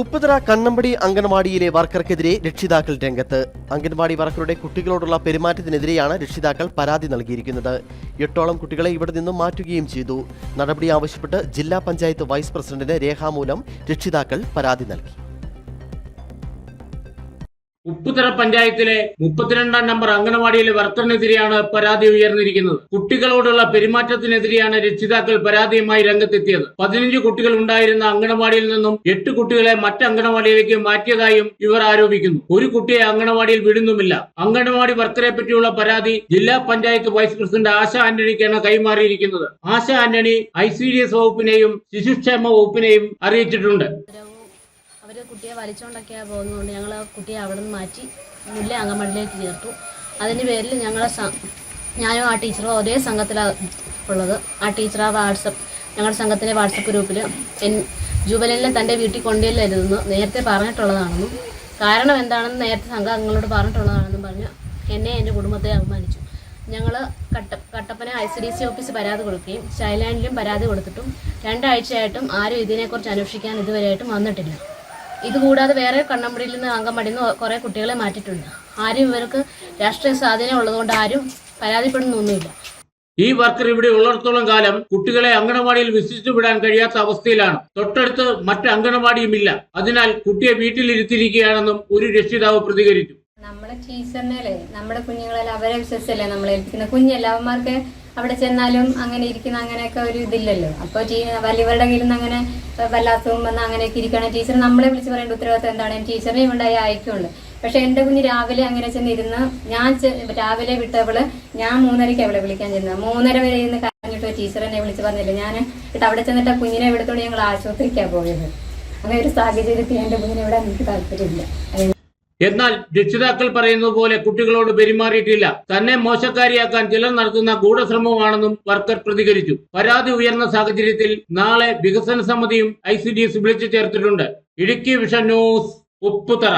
ഉപ്പുതറ കണ്ണമ്പടി അംഗൻവാടിയിലെ വർക്കർക്കെതിരെ രക്ഷിതാക്കൾ രംഗത്ത്. അംഗൻവാടി വർക്കറുടെ കുട്ടികളോടുള്ള പെരുമാറ്റത്തിനെതിരെയാണ് രക്ഷിതാക്കൾ പരാതി നൽകിയിരിക്കുന്നത്. എട്ടോളം കുട്ടികളെ ഇവിടെ നിന്നും മാറ്റുകയും ചെയ്തു. നടപടി ആവശ്യപ്പെട്ട് ജില്ലാ പഞ്ചായത്ത് വൈസ് പ്രസിഡന്റിന് രേഖാമൂലം രക്ഷിതാക്കൾ പരാതി നൽകി. ഉപ്പുതറ പഞ്ചായത്തിലെ മുപ്പത്തിരണ്ടാം നമ്പർ അംഗനവാടിയിലെ വർത്തനെതിരെയാണ് പരാതി ഉയർന്നിരിക്കുന്നത്. കുട്ടികളോടുള്ള പെരുമാറ്റത്തിനെതിരെയാണ് രക്ഷിതാക്കൾ പരാതിയുമായി രംഗത്തെത്തിയത്. പതിനഞ്ച് കുട്ടികൾ ഉണ്ടായിരുന്ന അംഗനവാടിയിൽ നിന്നും എട്ട് കുട്ടികളെ മറ്റ് അംഗനവാടിയിലേക്ക് മാറ്റിയതായും ഇവർ ആരോപിക്കുന്നു. ഒരു കുട്ടിയെ അംഗനവാടിയിൽ വിടുന്നുമില്ല. അംഗനവാടി വർക്കറെ പറ്റിയുള്ള പരാതി ജില്ലാ പഞ്ചായത്ത് വൈസ് പ്രസിഡന്റ് ആശ ആന്റണിക്കാണ് കൈമാറിയിരിക്കുന്നത്. Asha Antony I C D S വകുപ്പിനെയും ശിശുക്ഷേമ വകുപ്പിനെയും അറിയിച്ചിട്ടുണ്ട്. അവർ കുട്ടിയെ വലിച്ചുകൊണ്ടൊക്കെയാണ് പോകുന്നതുകൊണ്ട് ഞങ്ങൾ ആ കുട്ടിയെ അവിടെ നിന്ന് മാറ്റി മുല്ല അങ്കമണിലേക്ക് ചേർത്തു. അതിന്റെ പേരിൽ ഞങ്ങളെ ഞാനും ആ ടീച്ചറും ഒരേ സംഘത്തിലാണ് ഉള്ളത്. ആ ടീച്ചർ ആ വാട്സപ്പ് ഞങ്ങളുടെ സംഘത്തിന്റെ വാട്സപ്പ് ഗ്രൂപ്പിൽ എൻ ജൂബലിനെ തന്റെ വീട്ടിൽ കൊണ്ടുവരരുതെന്ന് നേരത്തെ പറഞ്ഞിട്ടുള്ളതാണെന്നും കാരണം എന്താണെന്ന് നേരത്തെ സംഘം അങ്ങളോട് പറഞ്ഞിട്ടുള്ളതാണെന്നും പറഞ്ഞ് എന്നെ എന്റെ കുടുംബത്തെ അപമാനിച്ചു. ഞങ്ങൾ കട്ട Kattappana I C D C office പരാതി കൊടുക്കുകയും ചൈൽഡ്ലൈനിലും പരാതി കൊടുത്തിട്ടും രണ്ടാഴ്ചയായിട്ടും ആരും ഇതിനെക്കുറിച്ച് അന്വേഷിക്കാൻ ഇതുവരെയായിട്ടും വന്നിട്ടില്ല. ഇതുകൂടാതെ വേറെ കണ്ണമ്പടിയിൽ നിന്ന് അങ്കമ്പടിയിൽ നിന്ന് കുറേ കുട്ടികളെ മാറ്റിയിട്ടുണ്ട്. ആരും ഇവർക്ക് രാഷ്ട്രീയ സ്വാധീനം ഉള്ളതുകൊണ്ട് ആരും പരാതിപ്പെടുന്നൊന്നുമില്ല ഈ വർക്കർ ഇവിടെ ഉള്ളിടത്തോളം കാലം കുട്ടികളെ അങ്കണവാടിയിൽ വിശ്വസിച്ചു വിടാൻ കഴിയാത്ത അവസ്ഥയിലാണ്. തൊട്ടടുത്ത് മറ്റ് അങ്കണവാടിയുമില്ല അതിനാൽ കുട്ടിയെ വീട്ടിലിരുത്തിയിരിക്കുകയാണെന്നും ഒരു രക്ഷിതാവ് പ്രതികരിച്ചു. നമ്മുടെ ടീച്ചറിനല്ലേ നമ്മുടെ കുഞ്ഞുങ്ങളെല്ലാം അവരെ വിശ്വസിച്ചല്ലേ നമ്മളെ ഏൽപ്പിക്കുന്നത്? കുഞ്ഞല്ലേ അവന്മാർക്ക് അവിടെ ചെന്നാലും അങ്ങനെ ഇരിക്കുന്ന അങ്ങനെയൊക്കെ ഒരു ഇതില്ലല്ലോ. അപ്പോൾ വലിയവരുടെ കയ്യിൽ നിന്ന് അങ്ങനെ വല്ലാത്തവും വന്ന് അങ്ങനെയൊക്കെ ഇരിക്കണം ടീച്ചർ നമ്മളെ വിളിച്ച് പറയേണ്ട ഉത്തരവാദിത്തം എന്താണ് ടീച്ചറിനെ ഉണ്ടായി അയക്കുള്ളൂ പക്ഷെ എന്റെ കുഞ്ഞ് രാവിലെ അങ്ങനെ ചെന്നിരുന്ന് ഞാൻ രാവിലെ വിട്ടവൾ ഞാൻ മൂന്നരയ്ക്ക് അവളെ വിളിക്കാൻ ചെന്നത് മൂന്നര വരെ ഇരുന്ന് കരഞ്ഞിട്ട് ടീച്ചർ എന്നെ വിളിച്ച് പറഞ്ഞില്ല. ഞാൻ എന്നിട്ട് അവിടെ ചെന്നിട്ട് ആ കുഞ്ഞിനെ എടുത്തോണ്ട് ഞങ്ങൾ ആശുപത്രിക്കാണ് പോയത്? അങ്ങനെ ഒരു സാഹചര്യത്തിൽ എന്റെ കുഞ്ഞിനെ ഇവിടെ എനിക്ക് താല്പര്യമില്ല. എന്നാൽ രക്ഷിതാക്കൾ പറയുന്നത് പോലെ കുട്ടികളോട് പെരുമാറിയിട്ടില്ല. തന്നെ മോശക്കാരിയാക്കാൻ ചിലർ നടത്തുന്ന ഗൂഢശ്രമമാണെന്നും വർക്കർ പ്രതികരിച്ചു. പരാതി ഉയർന്ന സാഹചര്യത്തിൽ നാളെ വികസന സമിതിയും ഐ വിളിച്ചു ചേർത്തിട്ടുണ്ട്. Idukki vision news Upputhara.